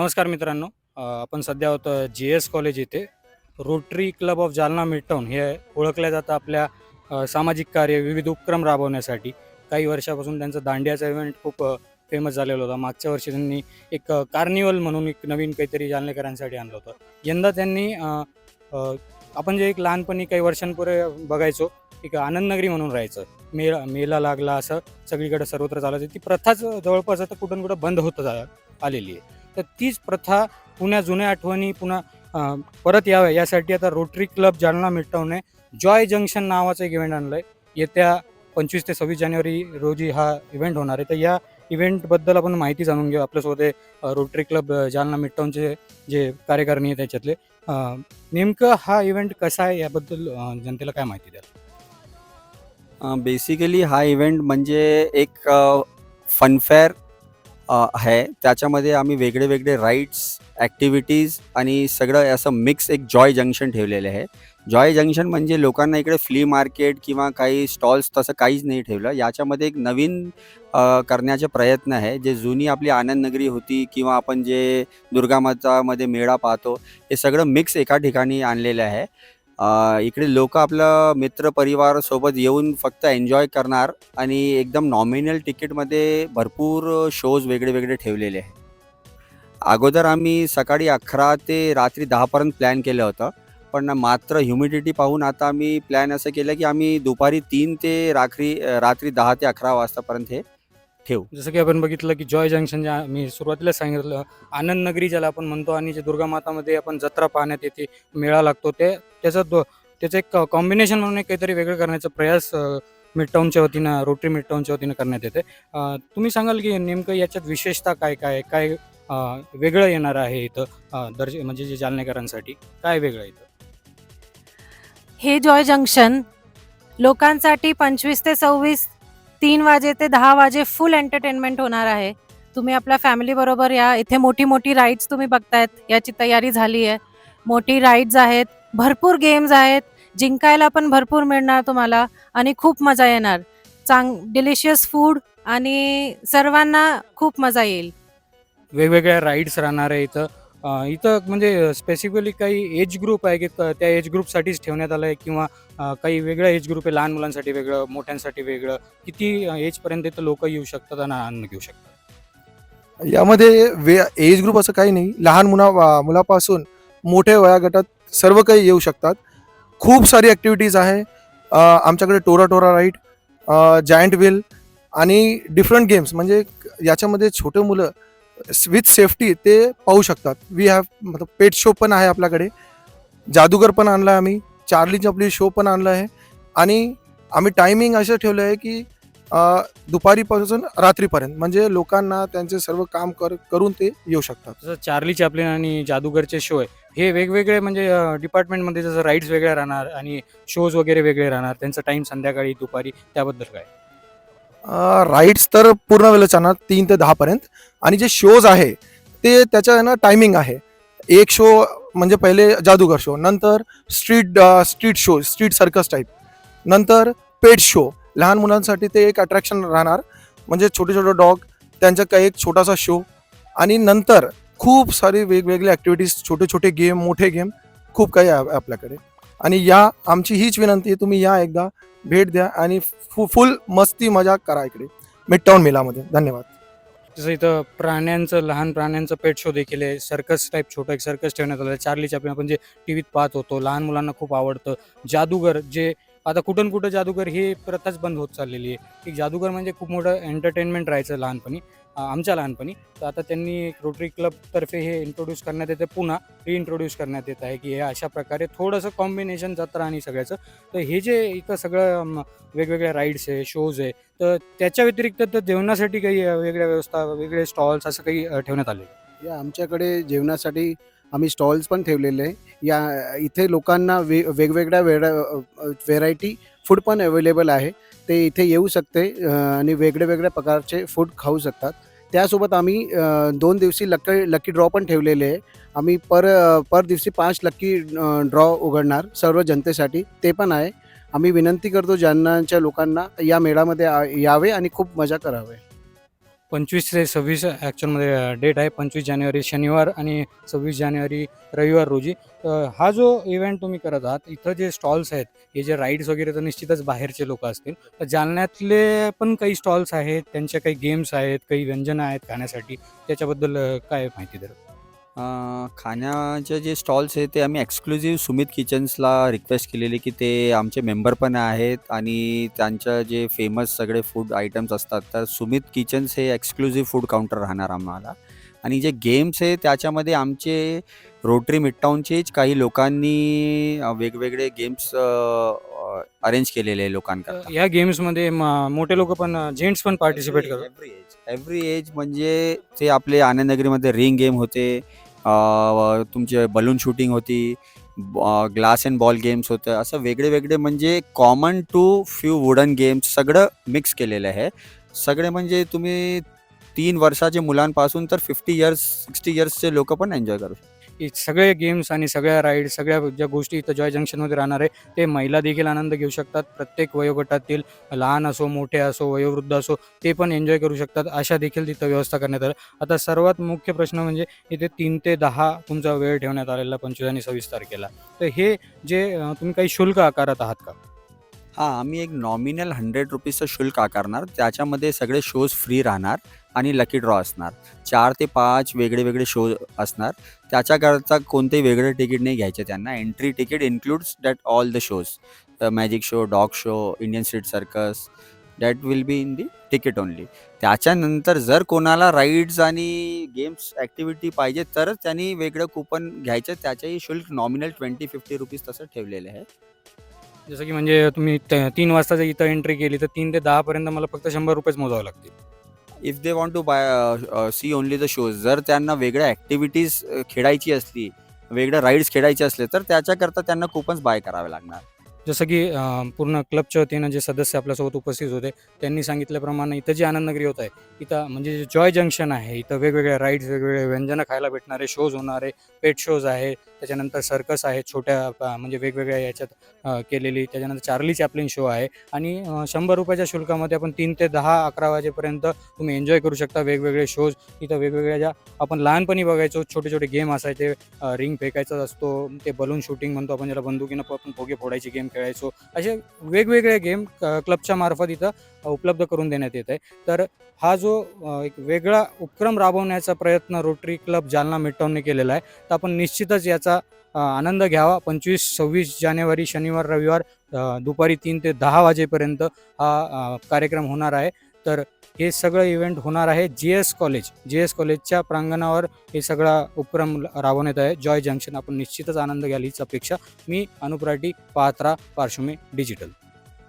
नमस्कार मित्रांनो. आपण सध्या होतो जी एस कॉलेज येथे Rotary club of Jalna midtown हे ओळखल्या जातं आपल्या सामाजिक कार्य विविध उपक्रम राबवण्यासाठी. काही वर्षापासून त्यांचा दांडियाचा इव्हेंट खूप फेमस झालेला होता. मागच्या वर्षी त्यांनी एक कार्निवल म्हणून एक नवीन काहीतरी जालनेकरांसाठी आणलं होतं. यंदा त्यांनी आपण जे एक लहानपणी काही वर्षांपूर्वी बघायचो एक आनंदनगरी म्हणून राहायचं. मेळा मेला लागला असं सगळीकडे सर्वत्र चालायचं ती प्रथाच जवळपास आता कुठून कुठं बंद होत आलेली आहे. तर तीच प्रथा पुन्हा जुन्या आठवणी पुन्हा परत याव्या. यासाठी आता रोटरी क्लब जालना मिटवणे जॉय जंक्शन नावाचं एक इव्हेंट आणलं आहे येत्या पंचवीस ते सव्वीस जानेवारी रोजी हा इव्हेंट होणार आहे. तर या इव्हेंटबद्दल आपण माहिती जाणून घेऊ. आपल्यासोबत रोटरी क्लब जालना मिटवणचे जे कार्यकारिणी आहे त्याच्यातले. नेमकं हा इव्हेंट कसा आहे याबद्दल जनतेला काय माहिती द्याल? बेसिकली हा इव्हेंट म्हणजे एक फनफेअर आहे. त्याच्यामध्ये आम्ही वेगळे वेगळे राईड्स ॲक्टिव्हिटीज आणि सगळं असं मिक्स एक जॉय जंक्शन ठेवलेलं आहे. जॉय जंक्शन म्हणजे लोकांना इकडे फ्ली मार्केट किंवा काही स्टॉल्स तसं काहीच नाही ठेवलं. याच्यामध्ये एक नवीन करण्याचे प्रयत्न आहे. जे जुनी आपली आनंदनगरी होती किंवा आपण जे दुर्गामातामध्ये मेळा पाहतो हे सगळं मिक्स एका ठिकाणी आणलेलं आहे. इकडे लोक आपलं मित्र परिवार सोबत येऊन फक्त एन्जॉय करणार आणि एकदम नॉमिनल तिकीटमध्ये भरपूर शोज वेगळे वेगळे ठेवलेले आहे अगोदर आम्ही सकाळी अकरा ते रात्री दहापर्यंत प्लॅन केलं होतं पण मात्र ह्युमिडिटी पाहून आता आम्ही प्लॅन असं केलं की आम्ही दुपारी तीन ते रात्री रात्री दहा ते अकरा वाजतापर्यंत हे ठेवू जसं की आपण बघितलं की जॉय जंक्शन जे मी सुरुवातीला सांगितलं आनंद नगरी ज्याला आपण म्हणतो आणि जे दुर्गामातामध्ये आपण जत्रा पाहण्यात येते मेळा लागतो ते त्याचं दो- त्याचं एक कॉम्बिनेशन म्हणून एक काहीतरी वेगळं करण्याचा प्रयास मिडटाऊनच्या वतीनं रोटरी मिडटाऊनच्या वतीनं करण्यात येते अ, तुम्ही सांगाल की नेमकं याच्यात विशेषता काय काय आहे? काय अ, वेगळं येणार आहे इथं अ, दर्ज म्हणजे जे जालनेकरांसाठी काय वेगळं आहे इथं हे जॉय जंक्शन लोकांसाठी पंचवीस ते सव्वीस तीन वाजे ते दहा वाजे फुल एंटरटेनमेंट होणार आहे. तुम्ही आपल्या फॅमिली बरोबर या. इथे मोठी मोठी राईड्स तुम्ही बघतायत. याची तयारी झाली आहे. मोठी राईड्स आहेत. भरपूर गेम्स आहेत. जिंकायला पण भरपूर मिळणार तुम्हाला आणि खूप मजा येणार. चांग डिलिशियस फूड आणि सर्वांना खूप मजा येईल. वेगवेगळ्या राईड्स राहणार आहे इथं. इथं म्हणजे स्पेसिफिकली काही एज ग्रुप आहे की त्या एज ग्रुपसाठीच ठेवण्यात आलं आहे किंवा काही वेगळं एज ग्रुप आहे लहान मुलांसाठी वेगळं मोठ्यांसाठी वेगळं किती एजपर्यंत इथं लोक येऊ शकतात आणि आनंद घेऊ शकतात? यामध्ये वे एज ग्रुप असं काही नाही. लहान मुला मुलापासून मोठ्या वयागटात सर्व काही येऊ शकतात. खूप सारी ॲक्टिव्हिटीज आहे. आमच्याकडे टोरा टोरा राईड जायंट व्हील आणि डिफरंट गेम्स म्हणजे याच्यामध्ये छोटे मुलं विथ सेफ्टी ते पाहू शकतात. वी हॅव मतलब पेट शो पण आहे आपल्याकडे. जादूगर पण आणला आम्ही. चार्ली चपली शो पण आणला आहे आणि आम्ही टायमिंग असं ठेवलं आहे की दुपारीपासून रात्रीपर्यंत. म्हणजे लोकांना त्यांचे सर्व काम कर करून ते येऊ शकतात. जसं चार्ली चॅपलिन आणि जादूगरचे शो आहे हे वेगवेगळे म्हणजे डिपार्टमेंटमध्ये जसं राईड्स वेगळे राहणार आणि शोज वगैरे वेगळे राहणार. त्यांचा टाईम संध्याकाळी दुपारी त्याबद्दल काय? राईड्स तर पूर्ण वेळ चालणार तीन ते दहापर्यंत आणि जे शोज आहे ते त्याच्या आहे ना टायमिंग आहे. एक शो म्हणजे पहिले जादूगर शो नंतर street street show street circus type नंतर पेट शो लहान मुलांसाठी ते एक अट्रॅक्शन राहणार. म्हणजे छोटे छोटे डॉग त्यांचा काही एक छोटासा शो आणि नंतर खूप सारी वेगवेगळे ॲक्टिव्हिटीज छोटे छोटे गेम मोठे गेम खूप काही आहे आपल्याकडे. आणि या आमची हीच विनंती आहे तुम्ही या एकदा भेट द्या आणि फु फुल मस्ती मजा करा इकडे मिड मिलामध्ये. धन्यवाद. जसं इथं प्राण्यांचं लहान प्राण्यांचं पेट शो देखील आहे सर्कस टाईप छोटं एक सर्कस ठेवण्यात आलं. आहे चार्ली चॅपलिन आपण जे टी व्हीत पाहत होतो लहान मुलांना खूप आवडतं. जादूगर जे आता कुठून कुठं जादूगर ही प्रथाच बंद होत चाललेली आहे. एक जादूगर म्हणजे खूप मोठं एंटरटेनमेंट राहायचं लहानपणी. आमच्या लहानपणी. तर आता त्यांनी एक रोटरी क्लबतर्फे हे इंट्रोड्यूस करण्यात येते. पुन्हा रिइंट्रोड्यूस करण्यात येत आहे की हे अशा प्रकारे थोडंसं कॉम्बिनेशन जत्रा आणि सगळ्याचं. तर हे जे इथं सगळं वेगवेगळ्या राईड्स आहे शोज आहे तर त्याच्या व्यतिरिक्त तर जेवणासाठी काही वेगळ्या व्यवस्था वेगळे स्टॉल्स असं काही ठेवण्यात आले या आमच्याकडे जेवणासाठी आम्ही स्टॉल्स पण ठेवलेले आहे. या इथे लोकांना वे वेगवेगळ्या वेळा व्हेरायटी फूड पण अवेलेबल आहे. ते इथे येऊ शकते आणि वेगळे वेगळ्या प्रकारचे फूड खाऊ शकतात. त्यासोबत आम्ही दोन दिवशी लकी लकी ड्रॉ पण ठेवलेले आहे. आम्ही पर पर दिवशी पाच लकी ड्रॉ उघडणार सर्व जनतेसाठी. ते पण आहे. आम्ही विनंती करतो जालनाच्या लोकांना या मेळामध्ये आ- यावे आणि खूप मजा करावे. पंचवीस ते सव्वीस ॲक्च्युअलमध्ये डेट आहे. पंचवीस जानेवारी शनिवार आणि सव्वीस जानेवारी रविवार रोजी. हा जो इव्हेंट तुम्ही करत आहात इथं जे स्टॉल्स आहेत हे जे राईड्स वगैरे तर निश्चितच बाहेरचे लोक असतील. तर जालन्यातले पण काही स्टॉल्स आहेत त्यांच्या काही गेम्स आहेत काही व्यंजनं आहेत खाण्यासाठी. त्याच्याबद्दल काय माहिती द्या अं, खाण्याचे जे स्टॉल्स आहेत ते आम्ही एक्सक्लुझिव्ह सुमित किचन्सला रिक्वेस्ट केलेली की ते आमचे मेंबर पण आहेत आणि त्यांचं जे फेमस सगळे फूड आयटम्स असतात तर सुमित किचन्स हे एक्सक्लुझिव्ह फूड काउंटर राहणार आम्हाला. आणि जे गेम्स आहे त्याच्यामध्ये आमचे रोटरी मिडटाऊनचेच काही लोकांनी अं, वेगवेगळे गेम्स अरेंज केलेले आहे लोकांकरता. या गेम्समध्ये म- मोठे लोक पण जेंट्स पण पार्टिसिपेट करतात. एव्हरी एज एव्हरी एज म्हणजे ते आपले आनंदनगरीमध्ये रिंग गेम होते तुमचे बलून शूटिंग होती ग्लास अँड बॉल गेम्स होतं असं वेगळे वेगळे म्हणजे common to few wooden games सगळं मिक्स केलेलं आहे. सगळे म्हणजे तुम्ही तीन वर्षाचे मुलांपासून तर फिफ्टी इयर्स सिक्स्टी इयर्सचे लोक पण एन्जॉय करू शकतात सगळे गेम्स आणि सगळ्या राईड सगळ्या ज्या गोष्टी इथं जॉय जंक्शनमध्ये राहणार आहे ते महिला देखील आनंद घेऊ शकतात. प्रत्येक वयोगटातील लहान असो मोठे असो वयोवृद्ध असो ते पण एन्जॉय करू शकतात. अशा देखील तिथं व्यवस्था करण्यात आलं आता सर्वात मुख्य प्रश्न म्हणजे इथे तीन ते दहा तुमचा वेळ ठेवण्यात आलेला पंचवीस आणि सव्वीस तारखेला. तर हे जे तुम्ही काही शुल्क आकारत आहात का? हां आम्ही एक नॉमिनल हंड्रेड रुपीजचं शुल्क आकारणार. त्याच्यामध्ये सगळे शोज फ्री राहणार. आणि लकी ड्रॉ असणार. चार ते पाच वेगळे वेगळे शो असणार. त्याच्याकरता कोणतेही वेगळे तिकीट नाही घ्यायचे त्यांना. Entry ticket includes that all the shows magic show dog show Indian street circus that will be in the ticket only त्याच्यानंतर जर कोणाला राईड्स आणि गेम्स ॲक्टिव्हिटी पाहिजे तरच त्यांनी वेगळं कुपन घ्यायचं. त्याचंही शुल्क नॉमिनल ट्वेंटी फिफ्टी रुपीज तसं ठेवलेलं आहे. जसं की म्हणजे तुम्ही त- तीन वाजता जर इथं एंट्री केली तर तीन ते दहापर्यंत मला फक्त शंभर रुपयेच मोजावं लागतील. If they want to buy see only the shows जर त्यांना वेगळ्या ॲक्टिव्हिटीज खेळायची असली वेगळ्या राईड्स खेळायचे असले तर त्याच्याकरता त्यांना कुपन्स बाय करावे लागणार. जसं की पूर्ण क्लबच्या वतीनं जे सदस्य आपल्यासोबत उपस्थित होते त्यांनी सांगितल्याप्रमाणे इथं जे आनंदनगरी होत आहे इथं म्हणजे जे जॉय जंक्शन आहे इथं वेगवेगळ्या राईड्स वेगवेगळे व्यंजनं खायला भेटणारे शोज होणारे पेट शोज आहे त्याच्यानंतर सर्कस आहे छोट्या म्हणजे वेगवेगळ्या याच्यात केलेली त्याच्यानंतर चार्ली चॅपलिन शो आहे आणि शंभर रुपयाच्या शुल्कामध्ये आपण तीन ते दहा अकरा वाजेपर्यंत तुम्ही एन्जॉय करू शकता वेगवेगळे शोज इथं वेगवेगळ्या ज्या आपण लहानपणी बघायचो छोटे छोटे गेम असायचे रिंग फेकायचा असतो ते बलून शूटिंग म्हणतो आपण ज्याला बंदुकीनं आपण फोगे फोडायचे गेम खेळायचो. असे वेगवेगळे गेम क्लबच्या मार्फत इथं उपलब्ध करून देण्यात येत आहे तर हा जो एक वेगळा उपक्रम राबवण्याचा प्रयत्न रोटरी क्लब जालना मिटवून केलेला आहे तर आपण निश्चितच याचा आनंद घ्यावा. पंचवीस सव्वीस जानेवारी शनिवार रविवार दुपारी तीन ते दहा वाजेपर्यंत हा कार्यक्रम होणार आहे. तर हे सगळं इव्हेंट होणार आहे G S college G S कॉलेजच्या प्रांगणावर हे सगळा उपक्रम राबवण्यात आहे. जॉय जंक्शन आपण निश्चितच आनंद घ्याल हीच अपेक्षा. मी अनुप्राटी पात्रा पार्श्वमी डिजिटल